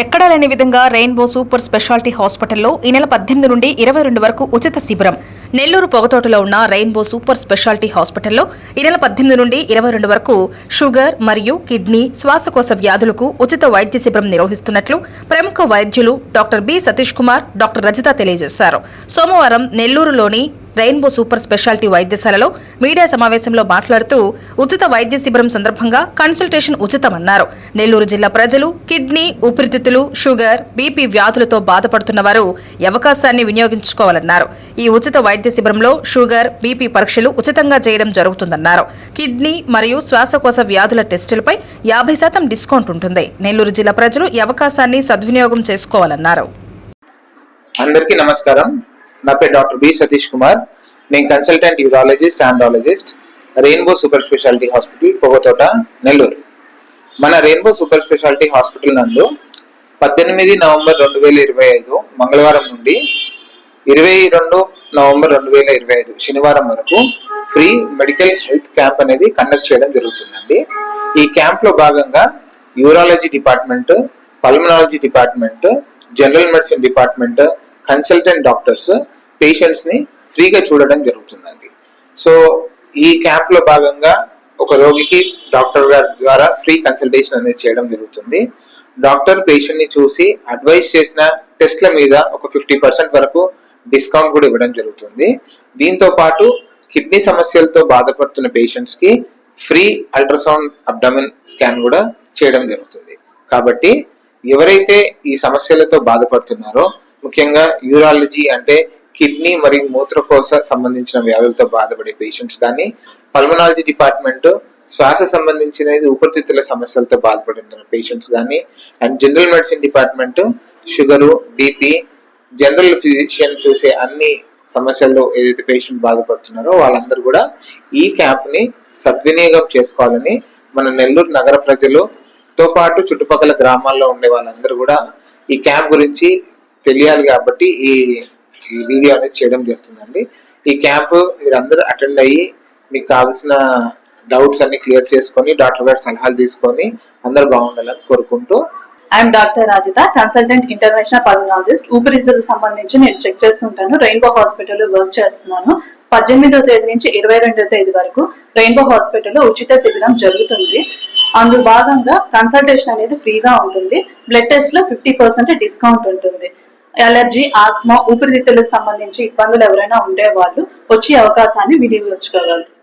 ఎక్కడా లేని విధంగా రెయిన్బో సూపర్ స్పెషాలిటీ హాస్పిటల్లో ఈ నెల పద్దెనిమిది నుండి ఇరవై రెండు వరకు ఉచిత శిబిరం. నెల్లూరు పొగతోటలో ఉన్న రెయిన్బో సూపర్ స్పెషాలిటీ హాస్పిటల్లో ఈ నెల పద్దెనిమిది నుండి ఇరవై రెండు వరకు షుగర్ మరియు కిడ్నీ శ్వాసకోశ వ్యాధులకు ఉచిత వైద్య శిబిరం నిర్వహిస్తున్నట్లు ప్రముఖ వైద్యులు doctor B Satish Kumar doctor Rajitha తెలియజేశారు. సోమవారం నెల్లూరులోని రెయిన్బో సూపర్ స్పెషాలిటీ వైద్యశాలలో మీడియా సమావేశంలో మాట్లాడుతూ ఉచిత వైద్య శిబిరం సందర్భంగా కన్సల్టేషన్ ఉచితమన్నారు. నెల్లూరు జిల్లా ప్రజలు కిడ్నీ ఊపిరితిత్తులు షుగర్ బీపీ వ్యాధులతో బాధపడుతున్న వారు అవకాశాన్ని వినియోగించుకోవాలన్నారు. ఈ ఉచిత వైద్య శిబిరంలో షుగర్ బీపీ పరీక్షలు ఉచితంగా చేయడం జరుగుతుందన్నారు. కిడ్నీ మరియు శ్వాసకోశ వ్యాధుల టెస్టులపై యాభై శాతం డిస్కౌంట్ ఉంటుంది. నెల్లూరు జిల్లా ప్రజలు ఈ అవకాశాన్ని సద్వినియోగం చేసుకోవాలన్నారు. అందరికీ నమస్కారం. నా పేరు డాక్టర్ బి సతీష్ కుమార్. నేను consultant urologist andrologist Rainbow super speciality hospital Pogathota Nellore. మన రెయిన్బో సూపర్ స్పెషాలిటీ హాస్పిటల్ నందు పద్దెనిమిది నవంబర్ రెండు వేల ఇరవై ఐదు మంగళవారం నుండి ఇరవై రెండు నవంబర్ రెండు వేల ఇరవై ఐదు శనివారం వరకు ఫ్రీ మెడికల్ హెల్త్ క్యాంప్ అనేది కండక్ట్ చేయడం జరుగుతుందండి. ఈ క్యాంప్లో భాగంగా urology department pulmonology department general medicine department consultant doctors పేషెంట్స్ని ఫ్రీగా చూడడం జరుగుతుందండి. సో ఈ క్యాంప్లో భాగంగా ఒక రోగికి డాక్టర్ గారి ద్వారా ఫ్రీ కన్సల్టేషన్ అనేది చేయడం జరుగుతుంది. డాక్టర్ పేషెంట్ని చూసి అడ్వైస్ చేసిన టెస్ట్ల మీద ఒక ఫిఫ్టీ పర్సెంట్ వరకు డిస్కౌంట్ కూడా ఇవ్వడం జరుగుతుంది. దీంతో పాటు కిడ్నీ సమస్యలతో బాధపడుతున్న పేషెంట్స్కి ఫ్రీ అల్ట్రాసౌండ్ అబ్డమిన్ స్కాన్ కూడా చేయడం జరుగుతుంది. కాబట్టి ఎవరైతే ఈ సమస్యలతో బాధపడుతున్నారో ముఖ్యంగా యూరాలజీ అంటే కిడ్నీ మరియు మూత్రకోశ సంబంధించిన వ్యాధులతో బాధపడే పేషెంట్స్ కానీ పల్మనాలజీ డిపార్ట్మెంట్ శ్వాస సంబంధించినది ఊపిరితిత్తుల సమస్యలతో బాధపడుతున్న పేషెంట్స్ కానీ and general medicine department sugar BP general physician చూసే అన్ని సమస్యల్లో ఏదైతే పేషెంట్ బాధపడుతున్నారో వాళ్ళందరూ కూడా ఈ క్యాంప్ని సద్వినియోగం చేసుకోవాలని మన నెల్లూరు నగర ప్రజలుతో పాటు చుట్టుపక్కల గ్రామాల్లో ఉండే వాళ్ళందరూ కూడా ఈ క్యాంప్ గురించి తెలియాలి కాబట్టి ఈ ఈ వీడియో అనేది చేయడం జరుగుతుందండి. ఈ క్యాంప్ మీరందరూ అటెండ్ అయ్యి మీకు కావాల్సిన డౌట్స్ అన్ని క్లియర్ చేసుకొని డాక్టర్ గారి సలహాలు తీసుకొని అందరూ బాగుండాలని కోరుకుంటూ. I'm doctor Rajitha consultant international pulmonologist ఊపిరితిత్తులకు సంబంధించి నేను చెక్ చేస్తుంటాను. రెయిన్బో హాస్పిటల్లో వర్క్ చేస్తున్నాను. పద్దెనిమిదో తేదీ నుంచి ఇరవై రెండో తేదీ వరకు రెయిన్బో హాస్పిటల్లో ఉచిత శిబిరం జరుగుతుంది. అందులో భాగంగా కన్సల్టేషన్ అనేది ఫ్రీగా ఉంటుంది. బ్లడ్ టెస్ట్లో ఫిఫ్టీ పర్సెంట్ డిస్కౌంట్ ఉంటుంది. అలర్జీ ఆస్మా ఊపిరితిత్తులకు సంబంధించి ఇబ్బందులు ఎవరైనా ఉండే వాళ్ళు వచ్చే అవకాశాన్ని వినియోగించుకోగలరు